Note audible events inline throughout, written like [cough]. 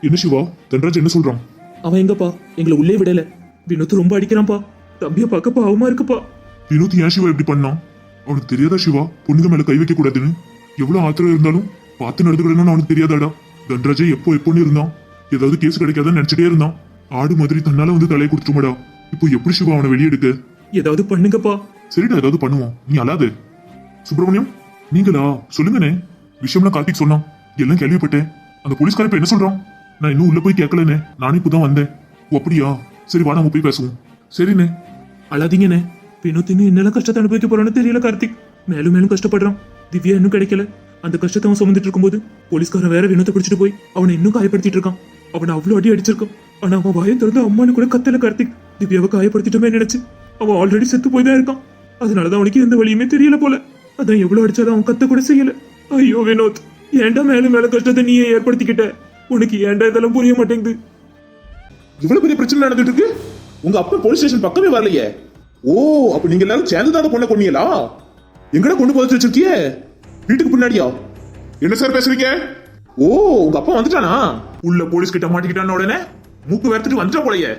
என்ன சிவா? தன்ராஜ் என்ன சொல்றான்? அவன் எங்கப்பா? எங்களை உள்ளே விடல. வினோத் ரொம்ப அடிக்கிறான்ப்பா. தம்பிய பார்க்க பாவமா இருக்குப்பா. வினோத் ஏன் சிவா இப்படி பண்ணான் அவனுக்கு தெரியாதா சிவா? பொண்ணுங்க மேல கை வைக்க கூடாதுன்னு. எவ்வளவு ஆத்திரம் இருந்தாலும் பார்த்து நடந்துக்கிடணும்னு அவனுக்கு தெரியாதாடா. தன்ராஜே எப்போ எப்போன்னு இருந்தான்? ஏதாவது கேஸ் கிடைக்காதுன்னு நினைச்சிட்டே இருந்தான். ஆடு மாதிரி தன்னால வந்து தலையை கொடுத்துருமாடா. இப்போ எப்படி சிவா அவனை வெளியெடுக்க ஏதாவது பண்ணுங்கப்பா. சரிடா ஏதாவது பண்ணுவோம். நீ அழாது. சுப்பிரமணியம் நீங்களா? சொல்லுங்கண்ணே. விஷயம்லாம் கார்த்திக் சொன்னான். எல்லாம் கேள்விப்பட்டேன். அந்த போலீஸ்காரன் இப்ப என்ன சொல்றான்? நான் இன்னும் உள்ள போய் கேட்கலண்ணே. நானும் இப்பதான் வந்தேன். ஓ அப்படியா? சரி வா நம்ம போய் பேசுவோம். சரிண்ணே. அழாதீங்கண்ணே. பின்னத்தின்னு என்னெல்லாம் கஷ்டத்தை அனுபவிக்க போறான்னு தெரியல கார்த்திக். மேலும் மேலும் கஷ்டப்படுறான். திவ்யா இன்னும் கிடைக்கல. அந்த கஷ்டத்தை அவன் சுமந்துட்டு இருக்கும்போது போலீஸ்காரன் வேற வினோத்தை பிடிச்சிட்டு போய் அவனை இன்னும் காயப்படுத்திட்டு இருக்கான். அவனை அவ்வளோ அடி அடிச்சிருக்கான். ஆனா அவன் வாயம் திறந்து அம்மானு கூட கத்தல கார்த்திக். திவ்யாவை காயப்படுத்திட்டோமே நினைச்சு அவன் ஆல்ரெடி செத்து போய் தான் இருக்கான். அதனாலதான் அவனுக்கு எந்த வழியுமே தெரியல போல. அதான் எவ்வளவு அடிச்சாலும் அவன் கத்த கூட செய்யல. ஐயோ வினோத் ஏன்டா மேலும் மேல கஷ்டத்தை நீயே ஏற்படுத்திக்கிட்ட? உனக்கு ஏன்டா இதெல்லாம் புரிய மாட்டேங்குது? இவ்வளவு பெரிய பிரச்சனை நடந்துட்டு இருக்கு? உங்க அப்பா போலீஸ் ஸ்டேஷன் பக்கமே வரலையே. ஓ அப்ப நீங்க எல்லாரும் சேர்ந்து தான் பொண்ணை கொன்னீங்களா? எங்கடா கொண்டு போச்சு வச்சிருக்கியே? வீட்டுக்கு பின்னாடியா? என்ன சார் பேசுறீங்க? ஓ உங்க அப்பா வந்துட்டானா? உள்ள போலீஸ் கிட்ட மாட்டிக்கிட்டான உடனே மூக்கு வேர்த்துட்டு வந்துட்டா போலயே.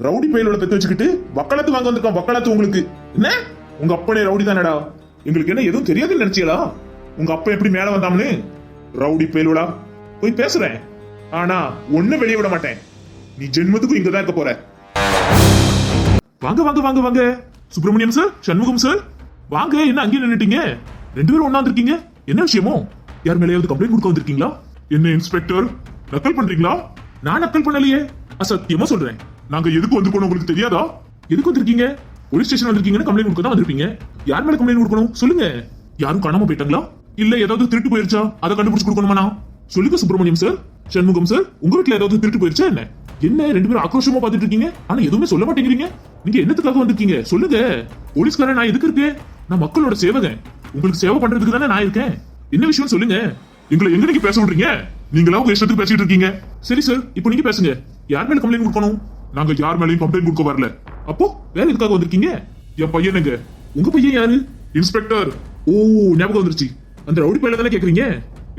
ரவுடி பையலோட பெத்து வச்சுக்கிட்டு வக்காலத்து வாங்க வந்திருக்கான் வக்காலத்து உங்களுக்கு. என்ன? உங்க அப்பனே ரவுடி தானடா? எங்களுக்கு என்ன எதுவும் தெரியாதுன்னு நினைச்சீங்களா உங்க அப்பா எப்படி மேல வந்தாம்னு? ரவுடி பையலோடா போய் பேசுறேன். ஆனா ஒண்ணு வெளியே விட மாட்டேன். நீ ஜென்மத்துக்கும் இங்கதான் இருக்க போற. வாங்க வாங்க வாங்க வாங்க. சுப்பிரமணியம் சார் சண்முகம் சார் வாங்க என்ன அங்கேயே நின்னுட்டீங்க? ரெண்டு பேரும் ஒண்ணா வந்திருக்கீங்க. என்ன விஷயமோ? யார் மேலேயாவது கம்ப்ளைண்ட் கொடுக்க வந்திருக்கீங்களா? என்ன இன்ஸ்பெக்டர் நக்கல் பண்றீங்களா? நான் நக்கல் பண்ணலையே. அசத்தியமா சொல்றேன். நாங்க எதுக்கு வந்திருக்கோம் உங்களுக்கு தெரியாதா? எதுக்கு வந்திருக்கீங்க? போலீஸ் ஸ்டேஷன் வந்திருக்கீங்கன்னு கம்ப்ளைண்ட் கொடுக்க தான் வந்திருப்பீங்க. யார் மேல கம்ப்ளைண்ட் கொடுக்கணும்? சொல்லுங்க. யாரும் காணாம போயிட்டாங்களா? இல்ல ஏதாவது திருட்டு போயிருச்சா? அதை கண்டுபிடிச்சு கொடுக்கணுமா நான் சொல்லுங்க சுப்பிரமணியம் சார் சண்முகம் சார் உங்க வீட்டுல ஏதாவது திருட்டு போயிருச்சா என்ன? என்ன ரெண்டு பேரும் ஆக்ரோஷமா பாத்துட்டு இருக்கீங்க? ஆனா எதுவுமே சொல்ல மாட்டேங்கிறீங்க. நீங்க என்னத்துக்காக வந்திருக்கீங்க? சொல்லுங்க. போலீஸ்காரன் நான் எதுக்கு இருக்கேன்? நான் மக்களோட சேவகன். உங்களுக்கு சேவை பண்றதுக்கு தானே நான் இருக்கேன். என்ன விஷயம்னு சொல்லுங்க. எங்களை எங்க நீங்க பேச விடுறீங்க? நீங்களா உங்க இஷ்டத்துக்கு பேசிட்டு இருக்கீங்க? சரி சார் இப்போ நீங்க பேசுங்க. யார் மேல கம்ப்ளைண்ட் கொடுக்கணும்? நாங்க யார் மேலயும் கம்ப்ளைண்ட் கொடுக்க வரல. அப்போ வேற எதுக்காக வந்திருக்கீங்க? என் பையனுங்க உங்க பையன் யாரு? இன்ஸ்பெக்டர் ஓ ஞாபகம் வந்துருச்சு. அந்த ரவுடி பேல தானே கேக்குறீங்க?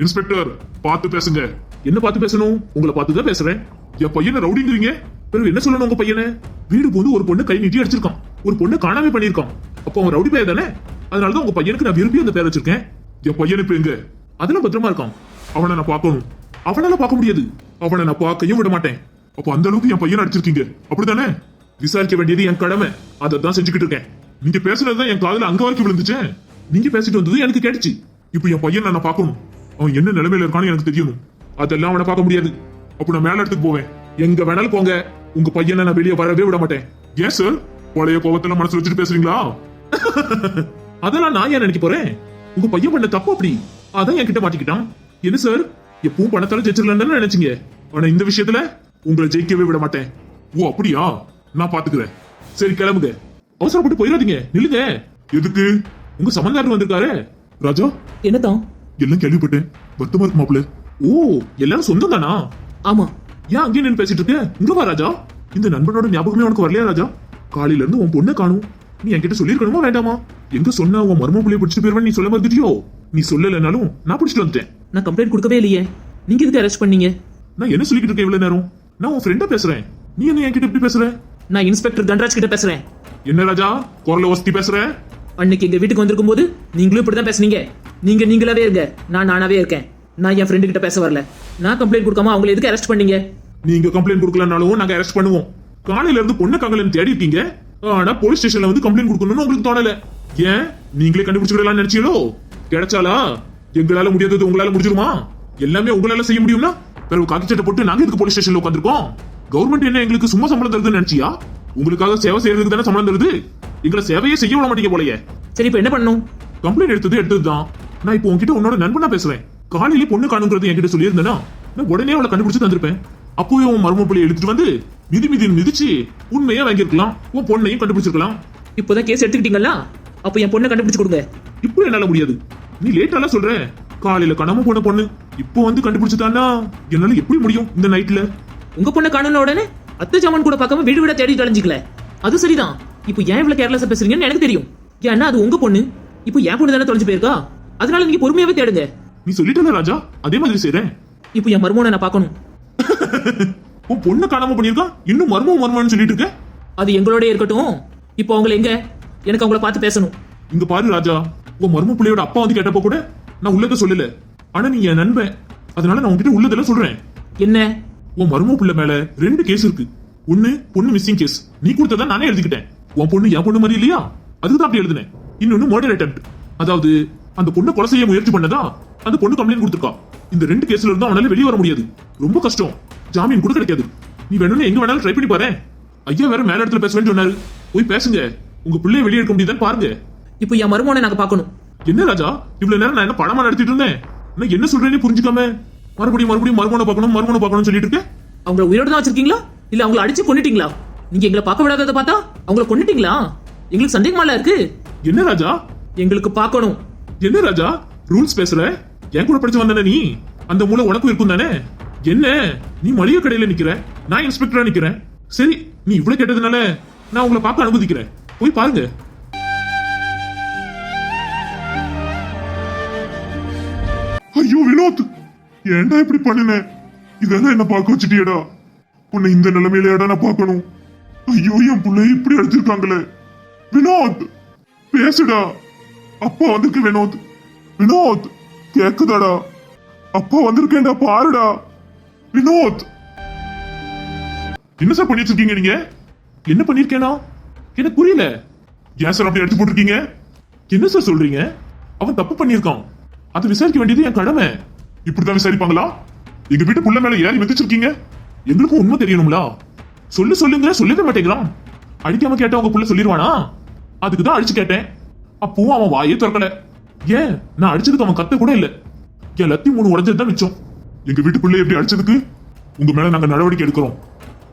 இன்ஸ்பெக்டர் பார்த்து பேசுங்க. என்ன பார்த்து பேசணும்? உங்களை பார்த்து தான் பேசுறேன். என் பையனை ரவுடிங்கிறீங்க? பிறகு என்ன சொல்லணும் உங்க பையனை? வீடு போது ஒரு பொண்ணு கை நீட்டி அடிச்சிருக்கான். ஒரு பொண்ணு காணாம பண்ணிருக்கான் அப்போ அவன் ரவுடி பையன் தானே? அதனாலதான் உங்க பையனுக்கு நான் விரும்பி அந்த பேர் வச்சிருக்கேன். என் பையன் இப்ப எங்க? அதெல்லாம் பத்திரமா இருக்கான். அவனை நான் பார்க்கணும். அவனால பார்க்க முடியாது. அவனை நான் பார்க்கையும் விட மாட்டேன். அப்போ அந்த அளவுக்கு என் பையனை அடிச்சிருக்கீங்க. அப்படிதானே விசாரிக்க வேண்டியது என் கடமை. அதை தான் செஞ்சுக்கிட்டு இருக்கேன். நீங்க பேசுனதுதான் என் காதல அங்க வரைக்கும் விழுந்துச்சேன் நீங்க பேசிட்டு வந்தது எனக்கு கேட்டுச்சு. இப்போ என் பையனை நான் பார்க்கணும். அவன் என்ன நிலைமையில இருக்கான்னு எனக்கு தெரியணும். அதெல்லாம் அவனை பார்க்க முடியாது. அப்ப நான் மேல இடத்துக்கு போவேன். எங்க வேணாலும் போங்க. உங்க பையனை நான் வெளியே வரவே விட மாட்டேன். ஏன் சார் பழைய கோபத்தெல்லாம் மனசுல வச்சுட்டு பேசுறீங்களா? அதெல்லாம் நான் ஏன் நினைக்க போறேன்? உங்க பையன் பண்ண தப்பு அப்படி. அதான் என்கிட்ட மாட்டிக்கிட்டான். என்ன சார் எப்பவும் பணத்தால ஜெயிச்சிடலன்னு நினைச்சீங்க? ஆனா இந்த விஷயத்துல உங்களை ஜெயிக்கவே விட மாட்டேன். ஓ அப்படியா? நான் பாத்துக்கிறேன் சரி கிளம்புங்க. அவசரப்பட்டு போயிடாதீங்க. நில்லுங்க. எதுக்கு? உங்க சம்பந்தாரர் வந்திருக்காரு. ராஜா? என்னதான்? எல்லாம் கேள்விப்பட்டேன். வருத்தமா இருக்கு மாப்பிள்ள. ஓ எல்லாரும் சொந்தம் தானா ஆமா. ஏன் அங்கேயே நின்று பேசிட்டு இருக்க? இங்க வா ராஜா. இந்த நண்பனோட ஞாபகமே உனக்கு வரலையா ராஜா? காலையில இருந்து உன் பொண்ணை காணும். நீ என்கிட்ட சொல்லிருக்கணுமா வேண்டாமா? எங்க சொன்னா உன் மர்ம புள்ளைய பிடிச்சிட்டு போயிருவேன் நீ சொல்ல மறந்துட்டியோ நீ சொல்லலைனாலும் நான் பிடிச்சிட்டு வந்துட்டேன். நான் கம்ப்ளைண்ட் கொடுக்கவே இல்லையே. நீங்க எதுக்கு அரெஸ்ட் பண்ணீங்க? நான் என்ன சொல்லிக்கிட்டு இருக்கேன் இவ்வளவு நேரம்? நான் உன் ஃப்ரெண்டா பேசுறேன். நீ என்ன என்கிட்ட இப்படி பேசுற? நான் இன்ஸ்பெக்டர் தன்ராஜ் கிட்ட பேசுறேன். என்ன ராஜா? குரல வசதி பேசுற? அன்னைக்கு எங்க வீட்டுக்கு வந்திருக்கும் போது நீங்களும் இப்படிதான் பேசுனீங்க. நீங்க நீங்களாவே இருங்க. நான் நானாவே இருக்கேன். நான் என் ஃப்ரெண்டு கிட்ட பேச வரல. நான் கம்ப்ளைண்ட் கொடுக்காம அவங்களை எதுக்கு அரெஸ்ட் பண்ணீங்க? நீங்க கம்ப்ளைண்ட் கொடுக்கலனாலும் நாங்க அரெஸ்ட் பண்ணுவோம். காலையில இருந்து பொண்ணு காங்கலன்னு தேடி இருக்கீங்க. ஆனா போலீஸ் ஸ்டேஷன்ல வந்து கம்ப்ளைண்ட் கொடுக்கணும்னு உங்களுக்கு தோணல. ஏன்? நீங்களே கண்டுபிடிச்சுக்கிடலாம்னு நினைச்சீங்களோ? கிடைச்சாலா? எங்களால முடியாதது உங்களால முடிஞ்சிருமா? எல்லாமே உங்களால செய்ய முடியும்னா பிறகு காக்கி சட்டை போட்டு நாங்க இதுக்கு போலீஸ் ஸ்டேஷன்ல உட்காந்துருக்கோம் கவர்மெண்ட் என்ன எங்களுக்கு சும்மா சம்பளம் தருதுன்னு நினைச்சியா? உங்களுக்காக சேவை செய்யறதுக்கு தானே சம்பளம் தருது? எங்களை சேவையே செய்ய விட மாட்டீங்க போலயே. சரி இப்போ என்ன பண்ணணும்? கம்ப்ளைண்ட் எடுத்தது எடுத்ததுதான். நான் இப்போ உன்கிட்ட உன்னோட நண்பனா பேசுறேன் காலையில பொண்ணு காணுங்கிறது என்கிட்ட சொல்லியிருந்தேனா? நான் உடனே அவளை கண்டுபிடிச்சு தந்திருப்பேன். அப்போவே உன் மர்ம பிள்ளைய எடுத்துட்டு வந்து மிதி மிதி மிதிச்சு உண்மையா வாங்கியிருக்கலாம். உன் பொண்ணையும் கண்டுபிடிச்சிருக்கலாம். இப்போதான் கேஸ் எடுத்துக்கிட்டீங்களா? அப்போ என் பொண்ணை கண்டுபிடிச்சு கொடுங்க. இப்போ என்னால முடியாது. நீ லேட்டாலாம் சொல்ற. காலையில கணம போன பொண்ணு இப்போ வந்து கண்டுபிடிச்சுட்டான்னா என்னால எப்படி முடியும் இந்த நைட்ல உங்க பொண்ணை காணுன உடனே அத்தை ஜாமான் கூட பார்க்காம வீடு வீட தேடி தொலைஞ்சிக்கல. அது சரிதான். இப்போ ஏன் இவ்வளவு கேர்லெஸ்ஸா பேசுறீங்கன்னு எனக்கு தெரியும். ஏன்னா அது உங்க பொண்ணு. இப்போ என் பொண்ணு தானே தொலைஞ்சு போயிருக்கா? அதனால நீங்க பொறுமையாவே தேடுங்க. நீ சொல்லிட்டல ராஜா அதே மாதிரி செய்றேன். இப்போ என் மருமனை நான் பார்க்கணும். [laughs] உன் பொண்ணு காணாம பண்ணிருக்கான் இன்னும் மர்மம் மர்மம்னு சொல்லிட்டு இருக்க? அது எங்களோட இருக்கட்டும். இப்போ அவங்கள எங்க? எனக்கு அவங்கள பார்த்து பேசணும். இங்க பாரு ராஜா உன் மர்ம பிள்ளையோட அப்பா வந்து கேட்டப்ப கூட நான் உள்ளத சொல்லல. ஆனா நீ என் நண்பன். அதனால நான் உன்கிட்ட உள்ளதெல்லாம் சொல்றேன். என்ன? உன் மரும பிள்ளை மேல ரெண்டு கேஸ் இருக்கு. ஒண்ணு பொண்ணு மிஸ்ஸிங் கேஸ் நீ கொடுத்ததா நானே எழுதிக்கிட்டேன். உன் பொண்ணு என் பொண்ணு மாதிரி இல்லையா? அதுக்கு தான் அப்படி எழுதினேன். இன்னொன்னு மர்டர் அட்டெம்ட் அதாவது அந்த பொண்ணை கொலை செய்ய முயற்சி பண்ணதா? அந்த பொண்ணு கம்ப்ளைண்ட் கொடுத்துருக்கா. இந்த ரெண்டு கேஸ்ல இருந்தும் அவனால வெளியே வர முடியாது. ரொம்ப கஷ்டம். ஜாமீன் கூட கிடைக்காது. நீ வேணும்னு எங்க வேணாலும் ட்ரை பண்ணி பாரு ஐயா வேற மேல இடத்துல பேசுவேன்னு சொன்னாரு. போய் பேசுங்க. உங்க பிள்ளைய வெளியே எடுக்க முடியுதான்னு பாருங்க. இப்போ என் மருமகனை நாங்க பார்க்கணும். என்ன ராஜா? இவ்வளவு நேரம் நான் என்ன படமா நடத்திட்டு இருந்தேன்? நான் என்ன சொல்றேன்னு புரிஞ்சுக்காம? மறுபடியும் மறுபடியும் மறுமணம் பார்க்கணும் மறுமணம் பார்க்கணும்னு சொல்லிட்டு இருக்கேன் அவங்கள உயிரோட தான் வச்சிருக்கீங்களா? இல்ல அவங்கள அடிச்சு கொன்னுட்டீங்களா? நீங்க எங்களை பார்க்க விடாததை பார்த்தா அவங்கள கொன்னுட்டீங்களா? எங்களுக்கு சந்தேகமால இருக்கு. என்ன ராஜா? எங்களுக்கு பார்க்கணும். என்ன ராஜா? ரூல்ஸ் பேசுற என் கூட படிச்சு வந்தானே நீ? அந்த மூளை உனக்கும் இருக்கும் தானே? என்ன? நீ மளிகை கடையில நிக்கிற? நான் இன்ஸ்பெக்டரா நிக்கிறேன். சரி நீ இவ்வளவு கேட்டதுனால நான் உங்களை பார்க்க அனுமதிக்கிறேன். போய் பாருங்க. ஐயோ வினோத்! ஏன்டா இப்படி பண்ணின? இதெல்லாம் என்ன பார்க்க வச்சுட்டியடா? உன்னை இந்த நிலைமையிலடா நான் பார்க்கணும். ஐயோ என் பிள்ளை இப்படி அடிச்சிருக்காங்களே. வினோத்! பேசுடா. அப்பா வந்திருக்கு வினோத். வினோத் கேக்குதாடா. அப்பா வந்திருக்கேன்டா பாருடா. வினோத். என்ன சார் பண்ணி வச்சிருக்கீங்க நீங்க? என்ன பண்ணிருக்கேனா? எனக்கு புரியல. ஏன் சார் அப்படி எடுத்து போட்டிருக்கீங்க? என்ன சார் சொல்றீங்க? அவன் தப்பு பண்ணியிருக்கான். அது விசாரிக்க வேண்டியது என் கடமை. இப்படிதான் விசாரிப்பாங்களா? எங்க வீட்டு புள்ள மேல ஏறி மிதிச்சிருக்கீங்க. எங்களுக்கும் உண்மை தெரியணும்ல? சொல்லு சொல்லுங்க. சொல்லவே மாட்டேங்கிறான். அடிக்காம கேட்ட உங்க புள்ள சொல்லிடுவானா அதுக்கு தான் அடிச்சு கேட்டேன். அப்பவும் அவன் வாயே திறக்கல. ஏன்? நான் அடிச்சதுக்கு அவன் கத்த கூட இல்ல. என் லத்தி மூணு உடஞ்சது தான் மிச்சம். எங்க வீட்டு பிள்ளை எப்படி அடிச்சதுக்கு? உங்க மேல நாங்க நடவடிக்கை எடுக்கிறோம்.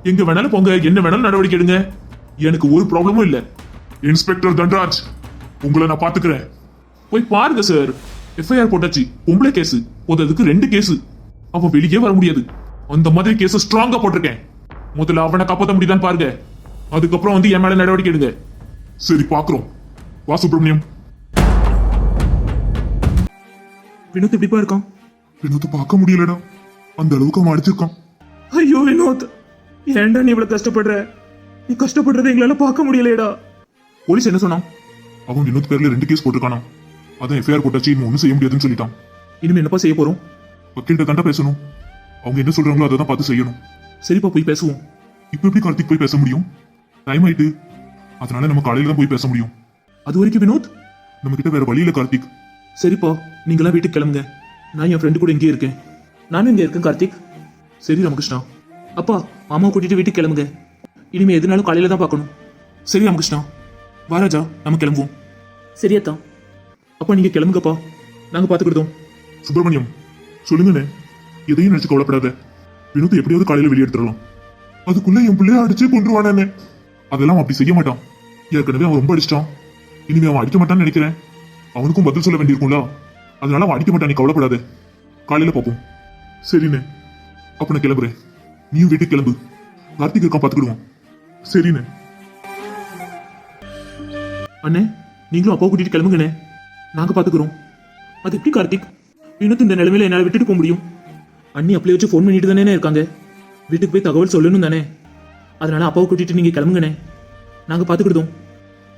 எங்க வேணாலும் போங்க. என்ன வேணாலும் நடவடிக்கை எடுங்க. எனக்கு ஒரு ப்ராப்ளமும் இல்ல. இன்ஸ்பெக்டர் தன்ராஜ் உங்களை நான் பாத்துக்கிறேன். போய் பாருங்க சார் எஃப்ஐஆர் போட்டாச்சு. பொம்பளை கேஸ் அதுக்கு ரெண்டு கேஸ் அவன் வெளியே வர முடியாது. அந்த மாதிரி கேஸ் ஸ்ட்ராங்கா போட்டிருக்கேன். முதல்ல அவனை காப்பாற்ற முடியுதான்னு பாருங்க. அதுக்கப்புறம் வந்து என் மேல நடவடிக்கை எடுங்க. சரி பாக்குறோம். வா சுப்பிரமணியம். வினோத் எப்படிப்பா இருக்கான்? வினோத்தை பார்க்க முடியலடா. அந்த அளவுக்கு அவன் அடிச்சிருக்கான். ஐயோ வினோத். ஏன்டா நீ இவ்வளவு கஷ்டப்படுற? நீ கஷ்டப்படுறதை எங்களால பார்க்க முடியலையடா. போலீஸ் என்ன சொன்னான்? அவன் வினோத் பேர்ல ரெண்டு கேஸ் போட்டிருக்கானா அதான் எஃப்ஐஆர் போட்டாச்சு இன்னும் ஒன்றும் செய்ய முடியாதுன்னு சொல்லிட்டான். இனிமே என்னப்பா செய்ய போறோம்? வக்கீல்கிட்ட தாண்டா பேசணும். அவங்க என்ன சொல்றாங்களோ அதை தான் பார்த்து செய்யணும். சரிப்பா போய் பேசுவோம். இப்போ எப்படி கார்த்திக் போய் பேச முடியும்? டைம் ஆயிட்டு. அதனால நம்ம காலையில தான் போய் பேச முடியும். அது வரைக்கும் வினோத் நம்ம கிட்ட வேற வழி இல்ல கார்த்திக். சரிப்பா நீங்களாம் வீட்டுக்கு கிளம்புங்க. நான் என் ஃப்ரெண்டு கூட இங்கே இருக்கேன். நானும் இங்க இருக்கேன் கார்த்திக். சரி ராமகிருஷ்ணா. அப்பா மாமாவை கூட்டிட்டு வீட்டுக்கு கிளம்புங்க. இனிமே எதுனாலும் காலையில தான் பார்க்கணும். சரி ராமகிருஷ்ணா. வாராஜா நம்ம கிளம்புவோம். சரியாத்தா அப்பா நீங்க கிளம்புங்கப்பா. நாங்க பாத்துக்கிட்டோம் சுப்பிரமணியம் சொல்லுங்கண்ணே. எதையும் நினைச்சு கவலைப்படாத. வினோத் எப்படியாவது காலையில வெளியே எடுத்துடலாம். அதுக்குள்ள என் பிள்ளைய அடிச்சே கொண்டுருவானே அதெல்லாம் அவன் அப்படி செய்ய மாட்டான். ஏற்கனவே அவன் ரொம்ப அடிச்சிட்டான். இனிமே அவன் அடிக்க மாட்டான்னு நினைக்கிறேன். அவனுக்கும் பதில் சொல்ல வேண்டியிருக்கும்ல. அதனால அவன் அடிக்க மாட்டான் நீ கவலைப்படாத. காலையில பார்ப்போம் சரிண்ணே. அப்ப நான் கிளம்புறேன். நீயும் வீட்டுக்கு கிளம்பு. கார்த்திக் இருக்கான் பாத்துக்கிடுவான். சரிண்ணே. அண்ணே நீங்களும் அப்பா கூட்டிட்டு கிளம்புங்கண்ணே. நாங்க பாத்துக்கிறோம். அது எப்படி கார்த்திக்? இன்னும் இந்த நிலைமையில என்னால விட்டுட்டு போக முடியும். அண்ணி அப்படியே வச்சு ஃபோன் பண்ணிட்டு தானே இருக்காங்க. வீட்டுக்கு போய் தகவல் சொல்லணும் தானே. அதனால அப்பாவை கூட்டிட்டு நீங்க கிளம்புங்கண்ணே. நாங்க பாத்துக்கிடுதோம்.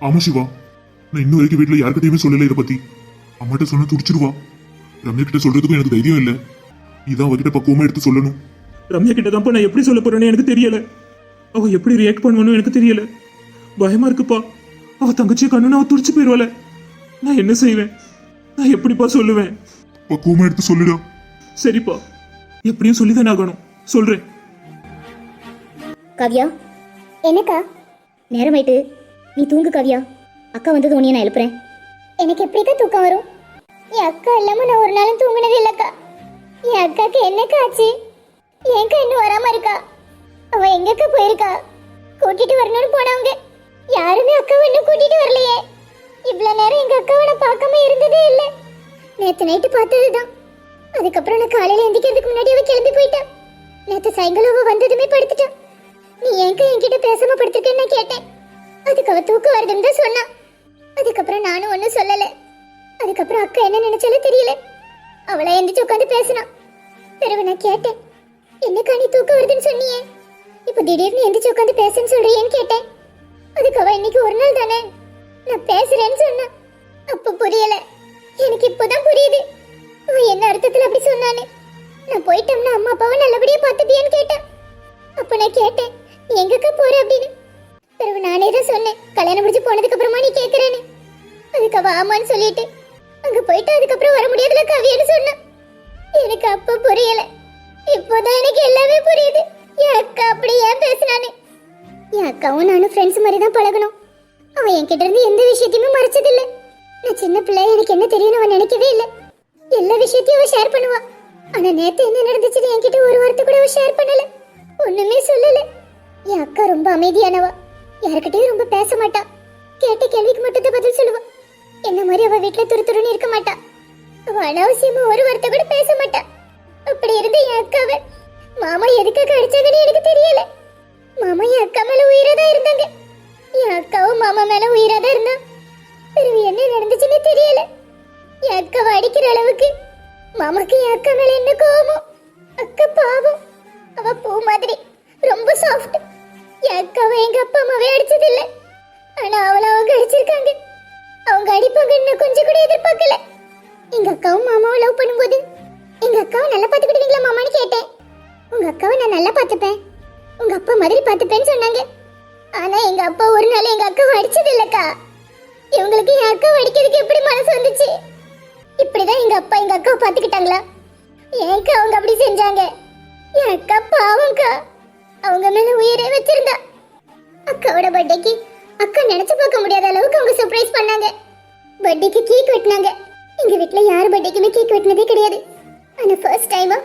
ஆமா சிவா. நான் இன்னும் வரைக்கும் வீட்டுல யார்கிட்டயுமே சொல்லல இதை பத்தி. அம்மாட்ட சொன்னா துடிச்சிருவா. ரம்யா கிட்ட சொல்றதுக்கும் எனக்கு தைரியம் இல்ல. இதான் அவகிட்ட பக்குவமா எடுத்து சொல்லணும். ரம்யா கிட்ட தான் நான் எப்படி சொல்ல போறேன்னு எனக்கு தெரியல. அவ எப்படி ரியாக்ட் பண்ணுவான்னு எனக்கு தெரியல. பயமா இருக்குப்பா. அவ தங்கச்சியை கண்ணுன்னு அவ துடிச்சு போயிருவாள. நான் என்ன செய்வேன்? நான் எப்படிப்பா சொல்லுவேன்? பக்குவமா எடுத்து சொல்லுடா. சரிப்பா. எப்படியும் சொல்லிதானே ஆகணும். சொல்றேன். காவ்யா என்னக்கா? நேரமாயிட்டு நீ தூங்கு காவ்யா. அக்கா வந்து உன்னைய நான் எழுப்புறேன். எனக்கு எப்படிக்கா தூக்கம் வரும்? என் அக்கா இல்லாம நான் ஒரு நாளும் தூங்கினது இல்லக்கா. என் அக்காக்கு என்னக்கா ஆச்சு? ஏன்க்கா இன்னும் வராம இருக்கா? அவ எங்கக்கா போயிருக்கா? கூட்டிட்டு வரணும்னு போனவங்க. யாருமே அக்காவை இன்னும் கூட்டிட்டு வரலையே. இவ்வளவு நேரம் எங்க அக்காவை நான் பார்க்காம இருந்ததே இல்லை. நேத்து நைட்டு பார்த்ததுதான். அதுக்கப்புறம் நான் காலையில எந்திக்கிறதுக்கு முன்னாடி அவ கிளம்பி போயிட்டா. நேத்து சாயங்காலம் அவ வந்ததுமே படுத்துட்டா. நீ ஏங்க என்கிட்ட பேசாம படுத்திருக்கேன்னு நான் கேட்டேன். அதுக்கு அவ தூக்கம் வருதுன்னு தான் சொன்னான் அதுக்கப்புறம் நானும் ஒன்றும் சொல்லலை. அதுக்கப்புறம் அக்கா என்ன நினைச்சாலும் தெரியல. அவளை எந்திரிச்சு உட்காந்து பேசினான் பிறகு நான் கேட்டேன் என்னக்கா நீ தூக்கம் வருதுன்னு சொன்னியே? இப்போ திடீர்னு எந்திரிச்சு உட்காந்து பேசுன்னு சொல்றியேன்னு கேட்டேன். அதுக்கு அவ இன்னைக்கு ஒரு நாள் தானே? நான் பேசுறேன்னு சொன்னான் அப்போ புரியல. எனக்கு இப்போதான் புரியுது. அவ என்ன அர்த்தத்தில் அப்படி சொன்னானே? நான் போயிட்டோம்னா அம்மா அப்பாவை நல்லபடியா பார்த்துட்டியான்னு கேட்டேன். அப்போ நான் கேட்டேன் நீ எங்கக்கா போற அப்படின்னு? பிறகு நானே தான் சொன்னேன் கல்யாணம் முடிச்சு போனதுக்கு அப்புறமா நீ கேட்கறேன்னு அதுக்கு அவ ஆமான்னு சொல்லிட்டு அங்க போயிட்டு அதுக்கப்புறம் வர முடியாதுல கவியன்னு சொன்னா. எனக்கு அப்ப புரியல. இப்போதான் எனக்கு எல்லாமே புரியுது. என் அக்கா அப்படி ஏன் பேசினானு என் அக்காவும் நானும் ஃப்ரெண்ட்ஸ் மாதிரி தான் பழகணும். அவன் என்கிட்ட இருந்து எந்த விஷயத்தையுமே மறைச்சதில்ல. நான் சின்ன பிள்ளை எனக்கு என்ன தெரியும்னு அவன் நினைக்கவே இல்லை. எல்லா விஷயத்தையும் அவன் ஷேர் பண்ணுவான் ஆனா நேத்து என்ன நடந்துச்சுன்னு என்கிட்ட ஒரு வார்த்தை கூட அவன் ஷேர் பண்ணல. ஒண்ணுமே சொல்லல. என் அக்கா ரொம்ப அமைதியானவா. யாருக்கிட்டயும் ரொம்ப பேச மாட்டா. கேட்ட கேள்விக்கு மட்டும் தான் பதில் சொல்லுவா. என்ன மாதிரி அவ வீட்டுல துருதுருன்னு இருக்க மாட்டா. அவ அனாவசியமா ஒரு வார்த்தை கூட பேச மாட்டா. அப்படி இருந்த என் அக்காவை மாமா எதுக்காக அடிச்சாங்கன்னு எனக்கு தெரியல. மாமா என் அக்கா மேல உயிரா தான் இருந்தாங்க. என் அக்காவும் மாமா மேல உயிரா தான் இருந்தான் பிறகு என்ன நடந்துச்சுன்னு தெரியல. என் அக்காவை அடிக்கிற அளவுக்கு மாமாக்கு என் அக்கா மேல என்ன கோவமோ அக்கா பாவம். அவ பூ மாதிரி ரொம்ப சாஃப்ட் என் அக்காவை எங்க அப்பா அம்மாவே அடிச்சதில்லை. ஆனா அவளை அவங்க அடிச்சிருக்காங்க. அவங்க அடிப்பாங்கன்னு கொஞ்சம் கூட எதிர்பார்க்கல. எங்க அக்காவும் மாமாவும் லவ் பண்ணும்போது எங்க அக்காவை நல்லா பாத்துக்கிடுவீங்களா மாமான்னு கேட்டேன். உங்க அக்காவை நான் நல்லா பார்த்துப்பேன். உங்க அப்பா மாதிரி பார்த்துப்பேன்னு சொன்னாங்க. ஆனா எங்க அப்பா ஒரு நாள் எங்க அக்காவை அடிச்சது இல்லக்கா. இவங்களுக்கு என் அக்காவை அடிக்கிறதுக்கு எப்படி மனசு வந்துச்சு? இப்படிதான் எங்க அப்பா எங்க அக்காவை பாத்துக்கிட்டாங்களா ஏன்க்கா அவங்க அப்படி செஞ்சாங்க. என் அக்கா பாவம்க்கா. அவங்க மேல உயிரே வச்சிருந்தா. அக்காவோட பர்த்டேக்கு அக்கா நினைச்சு பார்க்க முடியாத அளவுக்கு அவங்க சர்ப்ரைஸ் பண்ணாங்க. பர்த்டேக்கு கேக் வெட்டினாங்க. எங்க வீட்ல யார் பர்த்டேக்குமே கேக் வெட்டினதே கிடையாது. ஆனா ஃபர்ஸ்ட் டைமா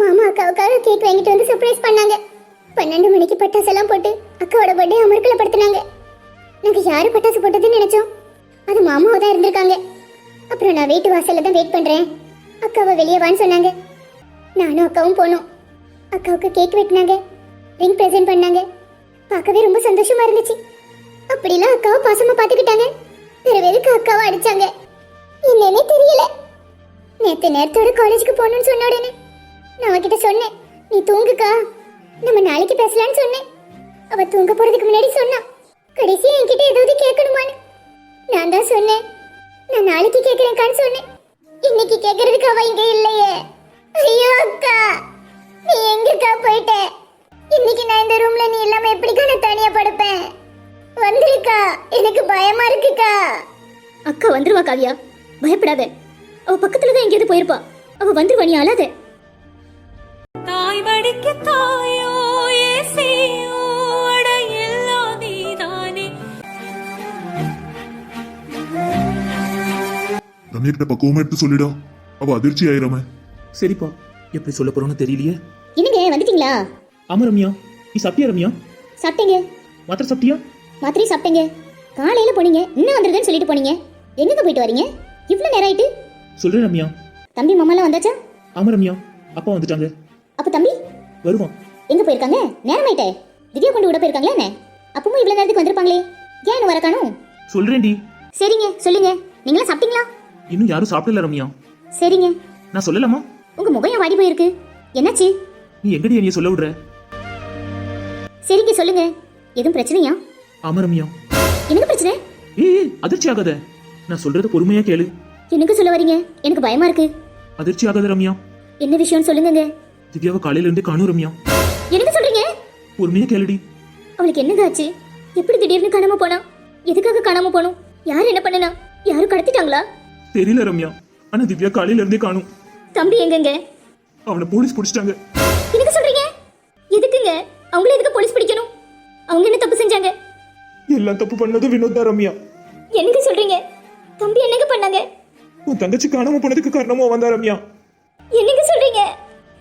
மாமா அக்காவுக்காக கேக் வாங்கிட்டு வந்து சர்ப்ரைஸ் பண்ணாங்க. பன்னெண்டு மணிக்கு பட்டாசு எல்லாம் போட்டு அக்காவோட பர்த்டே அமர்க்கலப்படுத்தினாங்க. நாங்க யாரு பட்டாசு போட்டதுன்னு நினைச்சோம். அது மாமாவை தான் இருந்திருக்காங்க. அப்புறம் நான் வீட்டு வாசல்ல தான் வெயிட் பண்றேன். அக்காவை வெளியே வான்னு சொன்னாங்க. நானும் அக்காவும் போனோம். அக்காவுக்கு கேக் வெட்டினாங்க. ரிங் ப்ரெசென்ட் பண்ணாங்க. பார்க்கவே ரொம்ப சந்தோஷமா இருந்துச்சு. அப்படிலாம் அக்காவை பாசமா பார்த்துக்கிட்டாங்க பிறகு எதுக்கு அக்காவை அடிச்சாங்க. என்னன்னே தெரியல. நேத்து நேரத்தோட காலேஜுக்கு போகணும்னு சொன்ன உடனே நான் அவகிட்ட சொன்னேன் நீ தூங்குக்கா. நம்ம நாளைக்கு பேசலாம்னு சொன்னேன். அவ தூங்க போறதுக்கு முன்னாடி சொன்னா கடைசியா என்கிட்ட ஏதாவது கேட்கணுமான்னு. நான் தான் சொன்னேன். நான் நாளைக்கு கேட்கறேன்க்கான்னு சொன்னேன். இன்னைக்கு கேட்கறதுக்கு அவ இங்க இல்லையே. ஐயோ அக்கா. நீ எங்கக்கா போயிட்ட? இன்னைக்கு நான் இந்த ரூம்ல நீ இல்லாம எப்படிக்கா நான் தனியா படுப்பேன்? வந்திருக்கா. எனக்கு பயமா இருக்குக்கா. அக்கா வந்துருவா காவியா. பயப்படாத. அவ பக்கத்துல தான் எங்கேயாவது போயிருப்பா. அவ வந்துருவா நீ அழாத. தாய் வடிக்கு தாயோ ஏசியோ அட எல்லாம் நீதானே. ரம்யா கிட்ட பக்குவமா எடுத்து சொல்லிடா. அவ அதிர்ச்சி ஆயிரமே. சரிப்பா. எப்படி சொல்ல போறோம்னு தெரியலையே. என்னங்க வந்துட்டீங்களா? ஆமா ரம்யா. நீ சாப்பிட்டியா ரம்யா? சாப்பிட்டேங்க. மாத்திரை சாப்பிட்டியா? மாத்திரை சாப்பிட்டேங்க. காலையில போனீங்க இன்னும் வந்துருதுன்னு சொல்லிட்டு போனீங்க. எங்கங்க போயிட்டு வரீங்க? இவ்வளவு நேரம் ஆயிட்டு. சொல்றேன் ரம்யா. தம்பி மாமாலாம் வந்தாச்சா? ஆமா ரம்யா. அப்பா வந்துட்டாங்க. அப்ப தம்பி? வருவான். எங்க போயிருக்காங்க? நேரம் ஆயிட்டே. திவ்யா கொண்டு விட போயிருக்காங்களா என்ன? அப்பவும் இவ்வளவு நேரத்துக்கு வந்திருப்பாங்களே. ஏன் வர காணும்? சொல்றேன்டி. சரிங்க சொல்லுங்க. நீங்களாம் சாப்பிட்டீங்களா? இன்னும் யாரும் சாப்பிடல ரம்யா. சரிங்க. நான் சொல்லலாமா? உங்க முகம் வாடி போயிருக்கு? என்னாச்சு? நீ எங்கடி என்னைய சொல்ல விடுற? சரிங்க சொல்லுங்க. எதுவும் பிரச்சனையா? ஆமா ரம்யா எனக்கு பிரச்சனை? ஏய் அதிர்ச்சி ஆகாத. நான் சொல்றத பொறுமையா கேளு. எனக்கு சொல்ல வரீங்க? எனக்கு பயமா இருக்கு. அதிர்ச்சி ஆகாத ரம்யா. என்ன விஷயம்னு சொல்லுங்கங்க. திவ்யாவை காலையில இருந்தே காணும் ரம்யா. எனக்கு சொல்றீங்க? பொறுமையா கேளுடி. அவளுக்கு என்னங்க ஆச்சு? எப்படி திடீர்னு காணாம போனா? எதுக்காக காணாம போனோம்? யார் என்ன பண்ணனா? யாரும் கடத்திட்டாங்களா? தெரியல ரம்யா. ஆனா திவ்யா காலையில இருந்தே காணும். தம்பி எங்கங்க? அவனை போலீஸ் பிடிச்சிட்டாங்க. எனக்கு சொல்றீங்க? எதுக்குங்க? அவங்கள எதுக்கு போலீஸ் பிடிக்கணும்? அவங்க என்ன தப்பு செஞ்சாங்க? எல்லாம் தப்பு பண்ணது வினோத் தான் ரம்யா. என்னங்க சொல்றீங்க? தம்பி என்னங்க பண்ணாங்க? உன் தங்கச்சி காணாம போனதுக்கு காரணமும் அவன் தான் ரம்யா. என்னங்க சொல்றீங்க?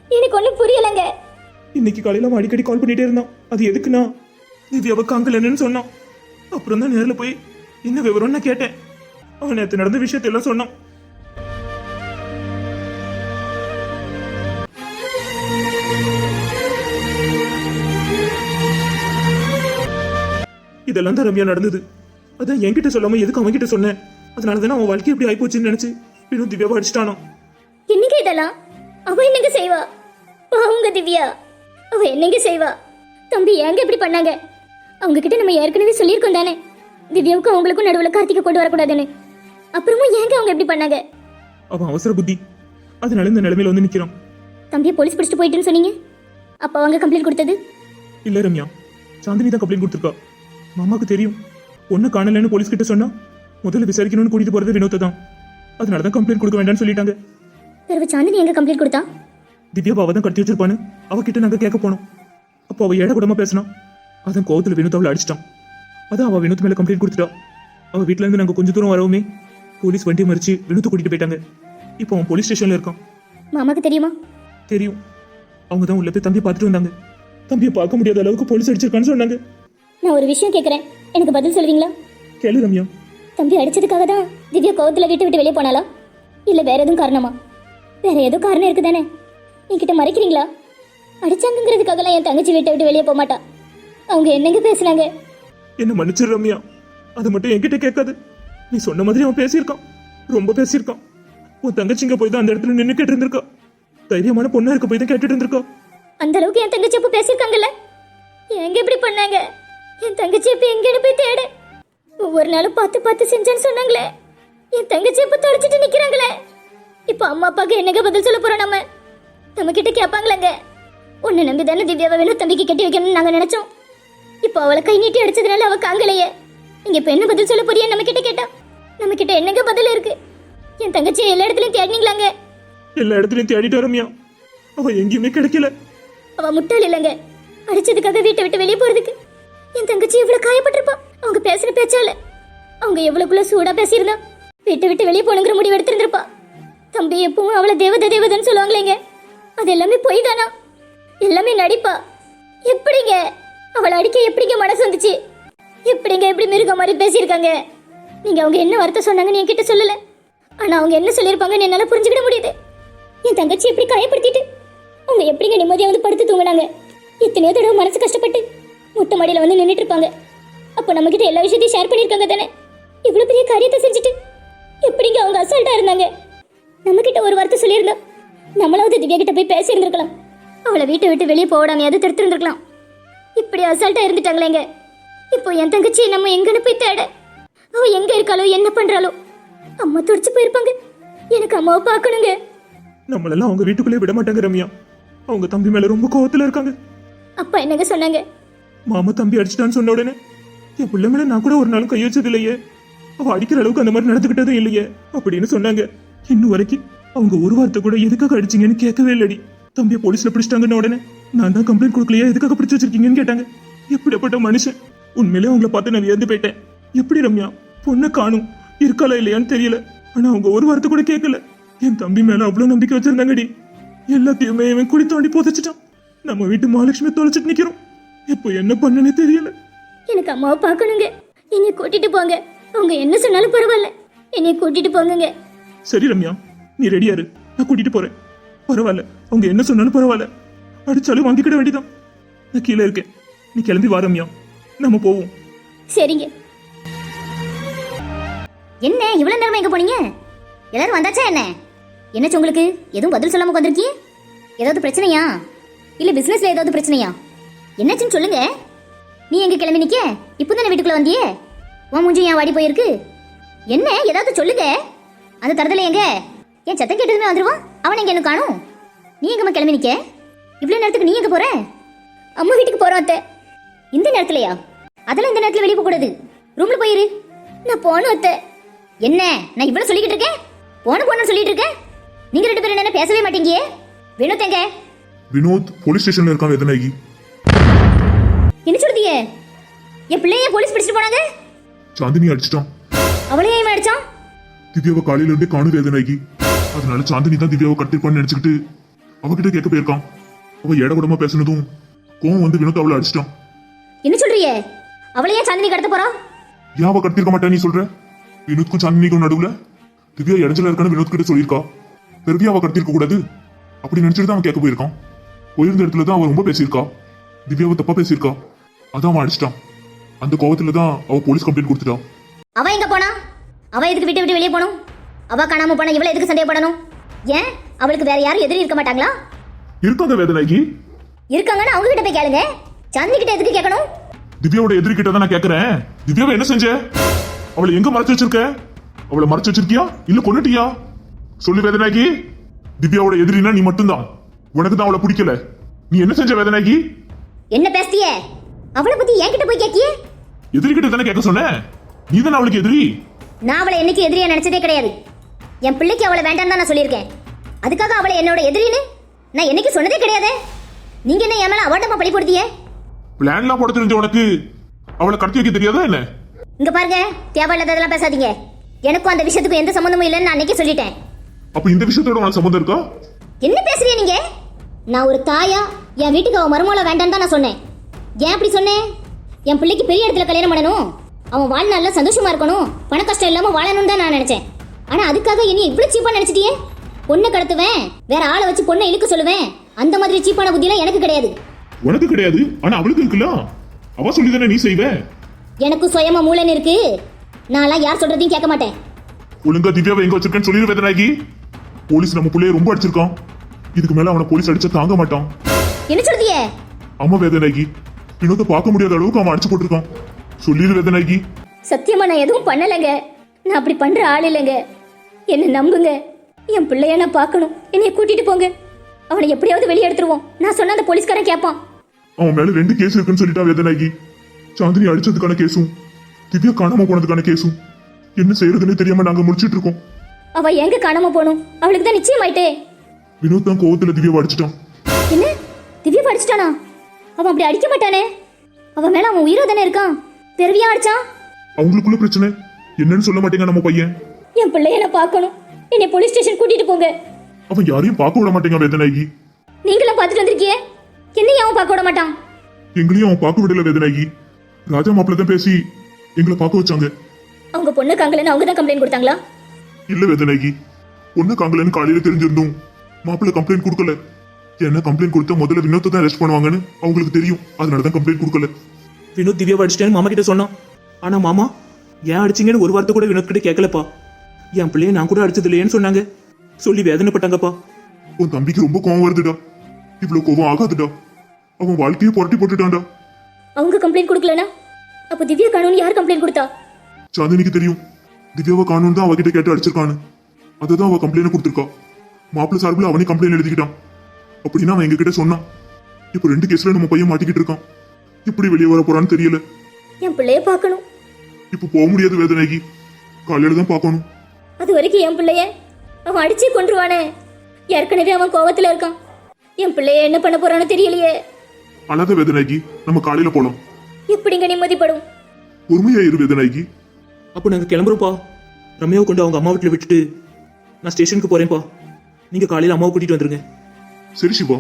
எனக்கு ஒண்ணும் புரியலங்க. இன்னைக்கு காலையில அவன் அடிக்கடி கால் பண்ணிட்டே இருந்தான். அது எதுக்குன்னா? திவ்யாவை காங்கலன்னு சொன்னான். அப்புறம் தான் நேர்ல போய் என்ன விவரம்னு நான் கேட்டேன். அவன் நேத்து நடந்த விஷயத்தை எல்லாம் சொன்னான். இதெல்லாம் தான் ரம்யா நடந்தது. அதான் என்கிட்ட சொல்லாம எதுக்கு அவன் கிட்ட சொன்னேன் அதனால தானே அவன் வாழ்க்கை இப்படி ஆயிப்போச்சுன்னு நினைச்சு இன்னும் திவ்யாவை அடிச்சிட்டானோ? என்னங்க இதெல்லாம்? அவ என்னங்க செய்வா? அவங்க திவ்யா. அவ என்னங்க செய்வா? தம்பி ஏங்க இப்படி பண்ணாங்க? அவங்க கிட்ட நம்ம ஏற்கனவே சொல்லியிருக்கோம் தானே. திவ்யாவுக்கும் அவங்களுக்கும் நடுவுல கார்த்திகை கொண்டு வரக்கூடாதுன்னு. அப்புறமும் ஏங்க அவங்க இப்படி பண்ணாங்க? அவன் அவசர புத்தி. அதனால இந்த நிலைமையில வந்து நிக்கிறான் தம்பியை போலீஸ் பிடிச்சிட்டு போயிட்டுன்னு சொன்னீங்க? அப்ப அவங்க கம்ப்ளைண்ட் கொடுத்தது? இல்ல ரம்யா. சாந்தினி தான் கம்ப்ளைண்ட் கொடுத்துருக்கா. மாமாக்கு தெரியும். ஒண்ணு காணலன்னு போலீஸ் கிட்ட சொன்னா முதல்ல விசாரிக்கணும்னு கூட்டிட்டு போறது வினோத்தை தான். அதனால தான் கம்ப்ளைண்ட் கொடுக்க வேண்டாம்னு சொல்லிட்டாங்க. பிறகு சாந்தினி எங்க கம்ப்ளைண்ட் கொடுத்தா? திவ்யா அவ தான் கடத்தி வச்சிருப்பான்னு அவகிட்ட நாங்க கேட்க போனோம். அப்போ அவ ஏட கூடமா பேசினா? அதான் கோவத்துல வினோத் அவளை அடிச்சிட்டான். அதான் அவ வினோத் மேல கம்ப்ளைண்ட் கொடுத்துட்டா. அவ வீட்ல இருந்து நாங்க கொஞ்ச தூரம் வரவுமே போலீஸ் வண்டியை மறிச்சு வினோத்தை கூட்டிட்டு போயிட்டாங்க. இப்போ அவன் போலீஸ் ஸ்டேஷன்ல இருக்கான். மாமாக்கு தெரியுமா? தெரியும். அவங்க தான் உள்ள போய் தம்பியை பார்த்துட்டு வந்தாங்க. தம்பியை பார்க்க முடியாத அளவுக்கு போலீஸ் அடிச்சிருக்கான்னு சொன்னாங்க. நான் ஒரு விஷயம் கேட்குறேன் எனக்கு பதில் சொல்லுவீங்களா? கேளு ரம்யா. தம்பி அடிச்சதுக்காக தான் திவ்யா கோவத்துல வீட்டை விட்டு வெளியே போனாளா? இல்ல வேற எதுவும் காரணமா? வேற ஏதோ காரணம் இருக்கு தானே என்கிட்ட மறைக்கிறீங்களா? அடிச்சாங்கிறதுக்காகலாம் என் தங்கச்சி வீட்டை விட்டு வெளியே போக மாட்டா அவங்க என்னங்க பேசுனாங்க? என்ன மன்னிச்சிரு ரம்யா. அது மட்டும் என்கிட்ட கேட்காது. நீ சொன்ன மாதிரி அவன் பேசியிருக்கான். ரொம்ப பேசியிருக்கான். உன் தங்கச்சிங்க போய் தான் அந்த இடத்துல நின்று கேட்டு இருந்திருக்கா தைரியமான பொண்ணா இருக்க போய் தான் கேட்டுட்டு இருந்திருக்கா. அந்த அளவுக்கு என் தங்கச்சி அப்ப பேசியிருக்காங்கல்ல? எங்க இப்படி பண்ணாங்க? என் தங்கச்சி இப்ப எங்கன்னு போய் தேடு? ஒவ்வொரு நாளும் பார்த்து பார்த்து செஞ்சேன்னு சொன்னாங்களே. என் தங்கச்சி இப்ப தொலைச்சிட்டு நிக்கிறாங்களே. இப்ப அம்மா அப்பாக்கு என்னங்க பதில் சொல்ல போறோம் நம்ம? நம்ம கிட்ட கேட்பாங்களாங்க உன்னை நம்பி தானே திவ்யாவை வேணும் தம்பிக்கு கட்டி வைக்கணும்னு நாங்க நினைச்சோம். இப்போ அவளை கை நீட்டி அடிச்சதுனால அவ காங்கலையே. நீங்க இப்ப என்ன பதில் சொல்ல போறியா நம்ம கிட்ட? கேட்டா நம்ம கிட்ட என்னங்க பதில் இருக்கு? என் தங்கச்சியை எல்லா இடத்துலயும் தேடினீங்களாங்க? எல்லா இடத்துலயும் தேடிட்டு ரம்யா அவ எங்கேயுமே கிடைக்கல. அவ முட்டாள் இல்லைங்க. அடிச்சதுக்காக வீட்டை விட்டு வெளியே போறதுக்கு. என் தங்கச்சி எவ்வளவு காயப்பட்டிருப்பா. அவங்க பேசின பேச்சால அவங்க எவ்வளவுக்குள்ள சூடா பேசியிருந்தா. வீட்டை விட்டு வெளியே போனுங்கிற முடிவு எடுத்திருந்திருப்பா. தம்பி எப்பவும் அவளை தேவதை தேவதைன்னு சொல்லுவாங்களேங்க. அது எல்லாமே பொய் தானா? எல்லாமே நடிப்பா. எப்படிங்க? அவளை அடிக்க எப்படிங்க மனசு வந்துச்சு? எப்படிங்க எப்படி மிருக மாதிரி பேசியிருக்காங்க? நீங்க அவங்க என்ன வார்த்தை சொன்னாங்கன்னு என்கிட்ட சொல்லல. ஆனா அவங்க என்ன சொல்லியிருப்பாங்கன்னு என்னால புரிஞ்சுக்கிட முடியுது. என் தங்கச்சி எப்படி காயப்படுத்திட்டு அவங்க எப்படிங்க நிம்மதியா வந்து படுத்து தூங்கினாங்க? எத்தனையோ தடவை மனசு கஷ்டப்பட்டு முட்டை மாடியில வந்து நின்னுட்டு இருப்பாங்க. அப்போ நம்ம கிட்ட எல்லா விஷயத்தையும் ஷேர் பண்ணிருக்காங்க தானே? இவ்வளவு பெரிய காரியத்தை செஞ்சுட்டு எப்படிங்க அவங்க அசால்ட்டா இருந்தாங்க? நம்ம கிட்ட ஒரு வார்த்தை சொல்லியிருந்தா நம்மளாவது திவ்யா கிட்ட போய் பேசி இருந்திருக்கலாம். அவளை வீட்டை விட்டு வெளியே போடாமையாவது தடுத்து இருந்திருக்கலாம். இப்படி அசால்ட்டா இருந்துட்டாங்களேங்க. இப்போ என் தங்கச்சி நம்ம எங்கன்னு போய் தேட? அவ எங்க இருக்காளோ என்ன பண்றாளோ? அம்மா துடிச்சு போயிருப்பாங்க. எனக்கு அம்மாவை பார்க்கணுங்க. நம்மளெல்லாம் அவங்க வீட்டுக்குள்ளே விட மாட்டாங்க ரம்யா. அவங்க தம்பி மேல ரொம்ப கோவத்துல இருக்காங்க. அப்பா என்னங்க சொன்னாங்க? மாமா தம்பி அடிச்சிட்டான்னு சொன்ன உடனே என் பிள்ளை மேல நான் கூட ஒரு நாளும் கை வச்சது இல்லையே. அவ அடிக்கிற அளவுக்கு அந்த மாதிரி நடந்துக்கிட்டதும் இல்லையே. அப்படின்னு சொன்னாங்க. இன்னும் வரைக்கும் அவங்க ஒரு வார்த்தை கூட எதுக்காக அடிச்சிங்கன்னு கேட்கவே இல்லடி. தம்பியை போலீஸ்ல பிடிச்சிட்டாங்கன்னு உடனே நான் தான் கம்ப்ளைண்ட் கொடுக்கலையா? எதுக்காக பிடிச்சு வச்சிருக்கீங்கன்னு கேட்டாங்க. எப்படிப்பட்ட மனுஷன்? உண்மையிலே அவங்கள பார்த்து நான் வியந்து போயிட்டேன். எப்படி ரம்யா? பொண்ணை காணும்? இருக்காளா இல்லையான்னு தெரியல. ஆனா அவங்க ஒரு வார்த்தை கூட கேட்கல. என் தம்பி மேல அவ்வளவு நம்பிக்கை வச்சிருந்தாங்கடி. எல்லாத்தையுமே இவன் குடி தோண்டி புதைச்சிட்டான். நம்ம வீட்டு மகாலட்சுமி தொலைச்சிட்டு நிக்கிறோம். இப்போ என்ன பண்ணனே தெரியல. எனக்கு அம்மாவை பார்க்கணுங்க. என்னை கூட்டிட்டு போங்க. அவங்க என்ன சொன்னாலும் பரவாயில்ல. என்னை கூட்டிட்டு போங்கங்க. சரி ரம்யா நீ ரெடியா இரு. நான் கூட்டிட்டு போறேன். பரவாயில்ல. அவங்க என்ன சொன்னாலும் பரவாயில்ல. அடிச்சாலும் வாங்கிக்கிட வேண்டியதான் நான் கீழே இருக்கேன். நீ கிளம்பி வா ரம்யா. நம்ம போவோம். சரிங்க. என்ன இவ்வளவு நேரமா எங்க போனீங்க? எல்லாரும் வந்தாச்சா என்ன? என்னாச்சு உங்களுக்கு? எதுவும் பதில் சொல்லாம வந்திருக்கீங்க ஏதாவது பிரச்சனையா? இல்ல பிசினஸ்ல ஏதாவது பிரச்சனையா? என்னாச்சுன்னு சொல்லுங்க. நீ எங்க கிளம்பி நிக்க? இப்போதானே வீட்டுக்குள்ள வந்தியே? உன் மூஞ்சி ஏன் வாடி போயிருக்கு? என்ன? ஏதாவது சொல்லுங்க. அந்த தரத்துல எங்க? என் சத்தம் கேட்டதுமே வந்துருவான் அவன் எங்க என்ன காணும்? நீ எங்கம்மா கிளம்பி நிக்க? இவ்வளவு நேரத்துக்கு நீ எங்க போற? அம்மா வீட்டுக்கு போறோம் அத்தை. இந்த நேரத்துலயா? அதெல்லாம் இந்த நேரத்துல வெளியே போக கூடாது ரூம்ல போயிரு. நான் போனும் அத்தை. என்ன? நான் இவ்வளவு சொல்லிக்கிட்டு இருக்கேன்? போன போன சொல்லிட்டு இருக்கேன்? நீங்க ரெண்டு பேரும் என்ன பேசவே மாட்டீங்க வினோத் எங்க? வினோத் போலீஸ் ஸ்டேஷன்ல இருக்கான் வேதனாகி என்ன சொல்றீங்க? என் பிள்ளைய போலீஸ் பிடிச்சிட்டு போனாங்க? சாந்தினி அடிச்சிட்டான். அவளையே ஏன் அடிச்சான் திவ்யாவை காலையில இருந்தே காணும் வேதனாகி அதனால சாந்தினி தான் திவ்யாவை கட்டிருப்பான்னு நினைச்சுக்கிட்டு அவகிட்ட கேட்க போயிருக்கான். அவ ஏட கூடமா பேசுனதும் கோவம் வந்து வினோத் அவளை அடிச்சிட்டான். என்ன சொல்றீங்க? அவளையே சாந்தினி கடத்த போறா? ஏன் அவ கடத்திருக்க மாட்டா நீ சொல்ற? வினோத்க்கும் சாந்தினிக்கும் நடுவுல திவ்யா இடைஞ்சல இருக்கான்னு வினோத் கிட்ட சொல்லியிருக்கா. பிறகு அவ கடத்திருக்க கூடாது. அப்படி நினைச்சிட்டு தான் அவன் கேட்க போயிருக்கான். போயிருந்த இடத்துல தான் அவ ரொம்ப பேசியிருக்கா. திவ்யாவை தப்பா பேசியிருக்கா. அதான் அவன் அடிச்சிட்டான். அந்த கோவத்துல தான் அவ போலீஸ் கம்ப்ளைண்ட் கொடுத்துட்டான். அவ எங்க போனா? அவ எதுக்கு விட்டு விட்டு வெளியே போகணும்? அவ காணாம போனா இவள எதுக்கு சந்தேகப்படணும் ஏன்? அவளுக்கு வேற யாரும் எதிரி இருக்க மாட்டாங்களா? இருக்காங்க வேதனாகி இருக்காங்கன்னு அவங்க கிட்ட போய் கேளுங்க. சாந்தினி கிட்ட எதுக்கு கேட்கணும்? திவ்யாவோட எதிரி கிட்ட தான் நான் கேக்குறேன் திவ்யாவை என்ன செஞ்ச? அவளை எங்க மறைச்சு வச்சிருக்க? அவளை மறைச்சு வச்சிருக்கியா? இல்ல கொன்னுட்டியா? சொல்லு வேதனாகி திவ்யாவோட எதிரினா நீ மட்டும்தான். உனக்கு தான் அவளை பிடிக்கல. நீ என்ன செஞ்ச வேதனாகி என்ன பேசுறிய? அவளை பத்தி என்கிட்ட போய் கேக்கியே எதிரி கிட்ட தானே கேட்க சொன்ன? நீ தானே அவளுக்கு எதிரி. நான் அவளை என்னைக்கு எதிரியா நினைச்சதே கிடையாது. என் பிள்ளைக்கு அவளை வேண்டாம் தான் நான் சொல்லியிருக்கேன். அதுக்காக அவளை என்னோட எதிரின்னு நான் என்னைக்கு சொன்னதே கிடையாது. நீங்க என்ன என் மேல அவாட்டமா பழி போடுதியே பிளான்லாம் போட தெரிஞ்ச உனக்கு அவளை கடத்தி வைக்க தெரியாதா என்ன? இங்க பாருங்க தேவையில்லாததெல்லாம் பேசாதீங்க. எனக்கும் அந்த விஷயத்துக்கும் எந்த சம்மந்தமும் இல்லைன்னு நான் அன்னைக்கே சொல்லிட்டேன். அப்ப இந்த விஷயத்தோட உனக்கு சம்மந்தம் இருக்கா? என்ன பேசுறீங்க நீங்க? நான் ஒரு தாயா என் வீட்டுக்கு அவன் மருமகளை வேண்டாம் தான் நான் சொன்னேன். ஏன் அப்படி சொன்னேன் என் பிள்ளைக்கு பெரிய இடத்துல கல்யாணம் பண்ணணும். அவன் வாழ்நாள்ல சந்தோஷமா இருக்கணும். பண கஷ்டம் இல்லாம வாழணும்னு தான் நான் நினைச்சேன். ஆனா அதுக்காக இனி இவ்வளவு சீப்பா நினைச்சிட்டியே? பொண்ணை கடத்துவேன். வேற ஆளை வச்சு பொண்ணை இழுக்க சொல்லுவேன். அந்த மாதிரி சீப்பான புத்தியெல்லாம் எனக்கு கிடையாது. உனக்கு கிடையாது. ஆனா அவளுக்கு இருக்குல்ல? அவ சொல்லி நீ செய்வ? எனக்கும் சுயமா மூளைன்னு இருக்கு. நான்லாம் யார் சொல்றதையும் கேட்க மாட்டேன். ஒழுங்கா திவ்யாவை எங்க வச்சிருக்கேன்னு சொல்லிடு வேதனாகி போலீஸ் நம்ம புள்ளைய ரொம்ப அடிச்சிருக்கான். இதுக்கு மேல அவனை போலீஸ் அடிச்சா தாங்க மாட்டான். என்ன சொல்றீங்க? ஆமா வேதனாகி வினோத்தை பார்க்க முடியாத அளவுக்கு அவன் அடிச்சு போட்டிருக்கான். சொல்லிடு வேதனாகி சத்தியமா நான் எதுவும் பண்ணலைங்க. நான் அப்படி பண்ற ஆள் இல்லைங்க. என்ன நம்புங்க. என் பிள்ளைய நான் பார்க்கணும். என்னைய கூட்டிட்டு போங்க. அவனை எப்படியாவது வெளியே எடுத்துருவோம். நான் சொன்ன அந்த போலீஸ்காரன் கேட்பான் அவன் மேல ரெண்டு கேஸ் இருக்குன்னு சொல்லிட்டா வேதனாகி சாந்தினி அடிச்சதுக்கான கேஸும் திவ்யா காணாம போனதுக்கான கேஸும். என்ன செய்யறதுன்னு தெரியாம நாங்க முடிச்சிட்டு இருக்கோம். அவ எங்க காணாம போகணும் அவளுக்கு தான் நிச்சயம் ஆயிட்டே வினோத் தான் கோவத்துல திவ்யாவை அடிச்சிட்டான். என்ன? திவ்யா படிச்சிட்டானா அவன் அப்படி அடிக்க மாட்டானே. அவன் மேல அவன் உயிரோ தானே இருக்கான். பெருவியா அடிச்சான்? அவங்களுக்குள்ள பிரச்சனை? என்னன்னு சொல்ல மாட்டேங்க நம்ம பையன். என் பிள்ளைய நான் பார்க்கணும். என்னை போலீஸ் ஸ்டேஷன் கூட்டிட்டு போங்க. அவன் யாரையும் பார்க்க விட மாட்டேங்க வேதனாகி நீங்களும் பார்த்துட்டு வந்திருக்கியே. என்னையும் அவன் பார்க்க விட மாட்டான். எங்களையும் அவன் பார்க்க விடல வேதனாகி ராஜா மாப்பிள்ள தான் பேசி எங்களை பார்க்க வச்சாங்க. அவங்க பொண்ணு காங்கலன்னு அவங்க தான் கம்ப்ளைண்ட் கொடுத்தாங்களா? இல்ல வேதனாகி பொண்ணு காங்கலன்னு காலையில தெரிஞ்சிருந்தோம். மாப்பிள்ள கம்ப்ளைண்ட் கொடுக்கல. என்ன கம்ப்ளைண்ட் கொடுத்தா முதல்ல வினோத்தை தான் அரெஸ்ட் பண்ணுவாங்கன்னு அவங்களுக்கு தெரியும். அதனால தான் கம்ப்ளைண்ட் கொடுக்கல. வினோத் திவ்யாவை அடிச்சிட்டேன்னு மாமா கிட்ட சொன்னான். ஆனா மாமா ஏன் அடிச்சீங்கன்னு ஒரு வார்த்தை கூட வினோத் கிட்ட கேட்கலப்பா. என் பிள்ளைய நான் கூட அடிச்சது இல்லையேன்னு சொன்னாங்க. சொல்லி வேதனைப்பட்டாங்கப்பா. உன் தம்பிக்கு ரொம்ப கோவம் வருதுடா. இவ்வளவு கோவம் ஆகாதுடா. அவன் வாழ்க்கையை புரட்டி போட்டுட்டான்டா. அவங்க கம்ப்ளைண்ட் கொடுக்கலனா அப்போ திவ்யா காணும்னு யார் கம்ப்ளைண்ட் கொடுத்தா? சாந்தினிக்கு தெரியும். திவ்யாவை காணும் தான் அவகிட்ட கேட்டு அடிச்சிருக்கான்னு. அதை தான் அவ கம்ப்ளைண்ட் கொடுத்துருக்கா. மாப்பிள்ள சார்பில் அவனே கம்ப்ளைண்ட் எழுதிக்கிட்டான். அப்படின்னா அவன் எங்ககிட்ட சொன்னான். இப்போ ரெண்டு கேஸ்ல நம்ம பையன் மாட்டிக்கிட்டு இருக்கான். எப்படி வெளியே வர போறான்னு தெரியல. என் பிள்ளைய பார்க்கணும். இப்போ போக முடியாது வேதனைக்கு காலையில தான் பார்க்கணும். அது வரைக்கும் என் பிள்ளைய அவன் அடிச்சே கொன்றுவானே. ஏற்கனவே அவன் கோவத்துல இருக்கான். என் பிள்ளைய என்ன பண்ண போறான்னு தெரியலையே. அழாத வேதனைக்கு நம்ம காலையில போலாம். எப்படிங்க நிம்மதிப்படும்? பொறுமையா இரு வேதனைக்கு அப்போ நாங்க கிளம்புறோம்ப்பா. ரம்யாவை கொண்டு அவங்க அம்மா வீட்டில் விட்டுட்டு நான் ஸ்டேஷனுக்கு போறேன்ப்பா. நீங்க காலையில அம்மாவை கூட்டிட்டு வந்துருங்க. சரி சிவா